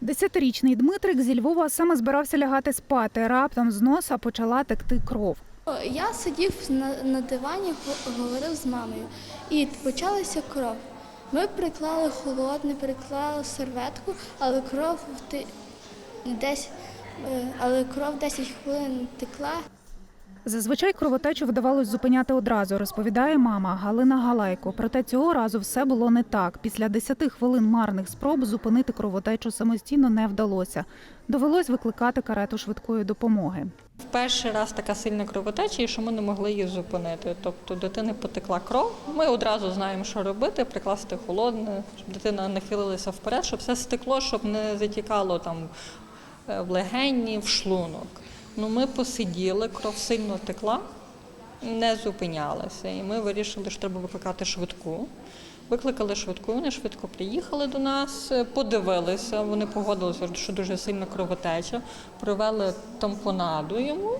Десятирічний Дмитрик зі Львова саме збирався лягати спати. Раптом з носа почала текти кров. Я сидів на, на дивані, го- говорив з мамою, і почалася кров. Ми приклали холодне, приклали серветку, але кров десь, е, але кров 10 хвилин текла. Зазвичай кровотечу вдавалось зупиняти одразу, розповідає мама Галина Галайко. Проте цього разу все було не так. Після 10 хвилин марних спроб зупинити кровотечу самостійно не вдалося. Довелось викликати карету швидкої допомоги. В перший раз така сильна кровотеча, що ми не могли її зупинити. Тобто дитини потекла кров. Ми одразу знаємо, що робити, прикласти холодне, щоб дитина нахилилася вперед, щоб все стекло, щоб не затікало там е, в легені, в шлунок. Ну, ми посиділи, кров сильно текла, не зупинялася. І ми вирішили, що треба викликати швидку. Викликали швидку, вони швидко приїхали до нас, подивилися, вони погодилися, що дуже сильна кровотеча, провели тампонаду йому.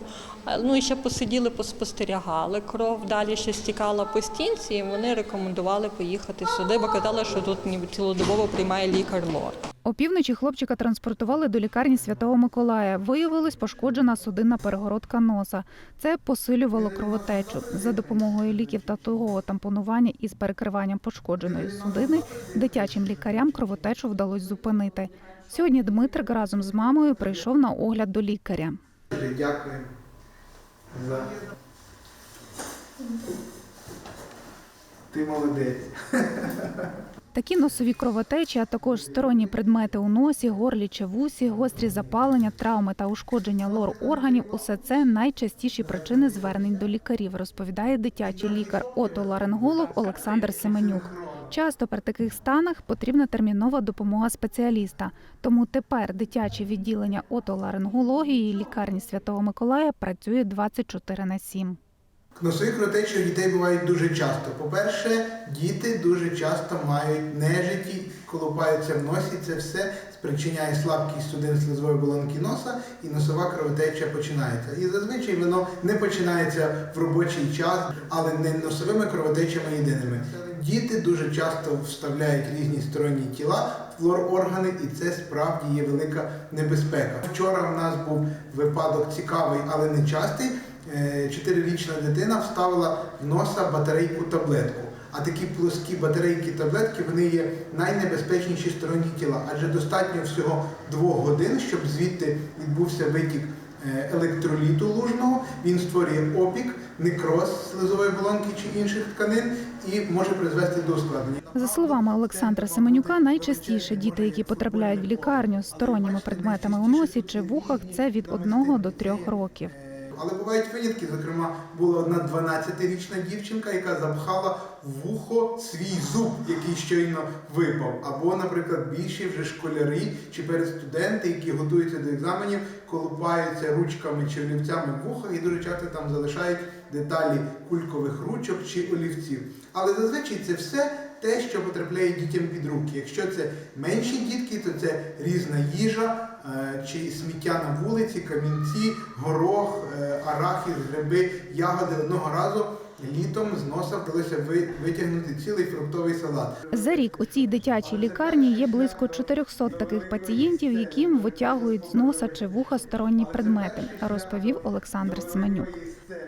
Ну і ще посиділи, поспостерігали. Кров далі ще стікала по стінці, і вони рекомендували поїхати сюди, бо казали, що тут цілодобово приймає лікар лор. Опівночі хлопчика транспортували до лікарні Святого Миколая. Виявилась пошкоджена судинна перегородка носа. Це посилювало кровотечу. За допомогою ліків та тугого тампонування із перекриванням пошкодженої судини дитячим лікарям кровотечу вдалося зупинити. Сьогодні Дмитрик разом з мамою прийшов на огляд до лікаря. Дякую за. Ти молодець. Такі носові кровотечі, а також сторонні предмети у носі, горлі чи вусі, гострі запалення, травми та ушкодження лор органів усе це найчастіші причини звернень до лікарів, розповідає дитячий лікар отоларинголог Олександр Семенюк. Часто при таких станах потрібна термінова допомога спеціаліста. Тому тепер дитяче відділення отоларингології лікарні Святого Миколая працює 24 на 7. Носові кровотечі у дітей бувають дуже часто. По-перше, діти дуже часто мають нежиті, колупаються в носі. Це все спричиняє слабкість судин слизової оболонки носа, і носова кровотеча починається. І зазвичай воно не починається в робочий час, але не носовими кровотечами єдиними. Діти дуже часто вставляють різні сторонні тіла в лор-органи, і це справді є велика небезпека. Вчора в нас був випадок цікавий, але не частий. Е, Чотирирічна дитина вставила в носа батарейку таблетку. А такі плоскі батарейки таблетки вони є найнебезпечніші сторонні тіла, адже достатньо всього двох годин, щоб звідти відбувся витік е, електроліту лужного. Він створює опік, некроз слизової болонки чи інших тканин і може призвести до ускладнення. За словами Олександра Семенюка, найчастіше діти, які потрапляють в лікарню з сторонніми предметами у носі чи вухах, це від 1 до 3 років. Але бувають винятки. Зокрема, була одна 12-річна дівчинка, яка запхала в вухо свій зуб, який щойно випав. Або, наприклад, більші вже школярі чи перестуденти, які готуються до екзаменів, колупаються ручками чи олівцями в вухах і дуже часто там залишають деталі кулькових ручок чи олівців. Але зазвичай це все те, що потрапляє дітям під руки. Якщо це менші дітки, то це різна їжа е, чи сміття на вулиці, камінці, горох, е, арахіс, гриби, ягоди. Одного разу літом з носа вдалося витягнути цілий фруктовий салат. За рік у цій дитячій лікарні є близько 400 таких пацієнтів, яким витягують з носа чи вуха сторонні предмети, розповів Олександр Семенюк.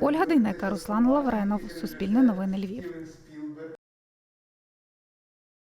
Ольга Дейнека, Руслан Лавренов, Суспільне новини Львів.